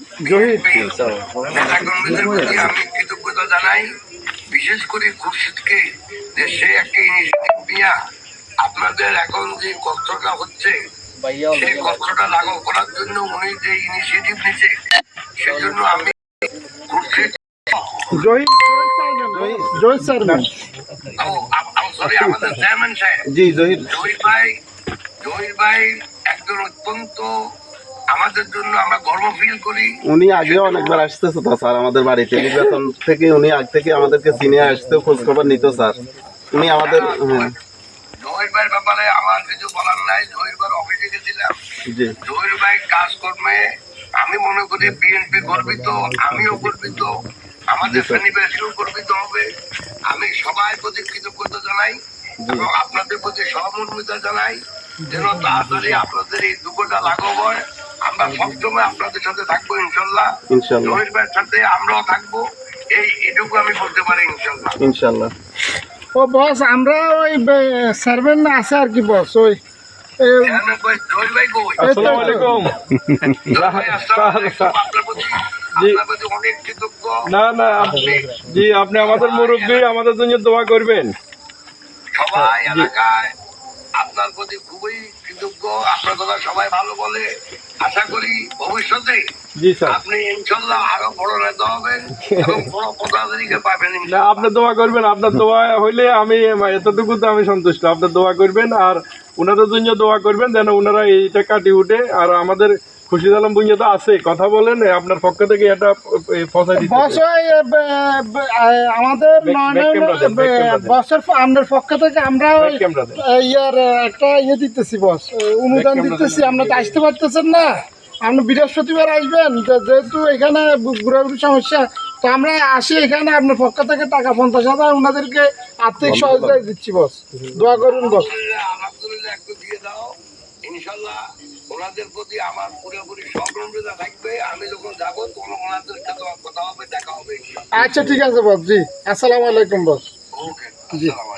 জহির নেতাকর্মীদের প্রতি আমি কৃতজ্ঞতা জানাই। বিশেষ করে খুরশিদকে যে সে একটা ইনিশিয়েটিভ নিয়ে আপনাদের এখন যে কষ্টটা হচ্ছে সেই কষ্টটা লাঘব করার জন্য উনি যে ইনিশিয়েটিভ নিচ্ছে সেজন্য আমি খুরশিদ জহির জহির চেয়ারম্যান সরি আমাদের চেয়ারম্যান সাহেব। জি জহির। জহির ভাই জহির ভাই একজন অত্যন্ত আমাদের জন্য আমরা গর্ব ফিল করি। উনি আগেও অনেকবার আসতেছে তো স্যার আমাদের বাড়িতে। নির্বাচন থেকে উনি আগ থেকে আমাদেরকে চিনে আসতে খোঁজ খবর নিত স্যার। উনি আমাদের হ্যাঁ। জহির ভাইয়ের ব্যাপারে আমার কিছু বলার নাই। জহির ভাইয়ের অফিসে গেছিলাম। জহির ভাই কাজকর্মে আমি মনে করি বিএনপি গর্বিত আমিও গর্বিত আমাদের ফেনীবাসীও গর্বিত হবে। আমি সবাই প্রতি কৃতজ্ঞতা জানাই এবং আপনাদের প্রতি সহমর্মিতা জানাই। যেন তাড়াতাড়ি আপনাদের এই দুঃখটা লাঘব হয়। আমরা সবসময় আপনাদের সাথে থাকব ইনশাল্লাহ। ইনশাল্লাহ। জহির ভাইয়ের সাথে আমরাও থাকব। এই এটুকু আমি বলতে পারি ইনশাল্লাহ। ইনশাল্লাহ। ও বস আমরা ওই সার্ভেন আছে আর কি বস ওই না না আপনি- জি আপনি আমাদের মুরব্বী আমাদের জন্য দোয়া করবেন। সবাই এলাকায় আপনার প্রতি খুবই কৃতজ্ঞ। আপনার কথা সবাই ভালো বলে। আশা করি ভবিষ্যতে জি আপনি ইনশাল্লাহ আরও বড় নেতা হবেন এবং বড় পদাধিকারী পাবেন না ইনশাল্লাহ। আপনি দোয়া করবেন আপনার দোয়া হইলে আমি এতটুকু তো আমি সন্তুষ্ট। আপনার দোয়া করবেন আর ওনাদের জন্য দোয়া করবেন যেন ওনারা এইটা কাটিয়ে উঠে। আর আমাদের খুশি আলম বুঝে তো আছে কথা বলেন আপনার পক্ষ থেকে এটা ফসাই দিতে আমাদের। বসের আমাদের পক্ষ থেকে আমরা ইয়ার একটা ইয়ে দিতেছি বস অনুদান দিতেছি আমরা তো আসতে পারতেছেন না। আপনি বৃহস্পতিবার আসবেন যেহেতু এখানে ঘোরাঘুরি সমস্যা তো আমরা আসি এখানে আপনার পক্ষ থেকে টাকা পঞ্চাশ হাজার ওনাদেরকে আর্থিক সহযোগিতা দিচ্ছি বস। দোয়া করুন বস। আলহামদুলিল্লাহ দিয়ে দাও। ইনশাল্লাহ ওনাদের প্রতি আমার পুরোপুরি সহমর্মিতা থাকবে। আমি যখন যাব তখন ওনাদের সাথে কথা হবে দেখা হবে আচ্ছা ঠিক আছে বস জি। আসসালামু আলাইকুম বস। ওকে আসসালামু আলাইকুম।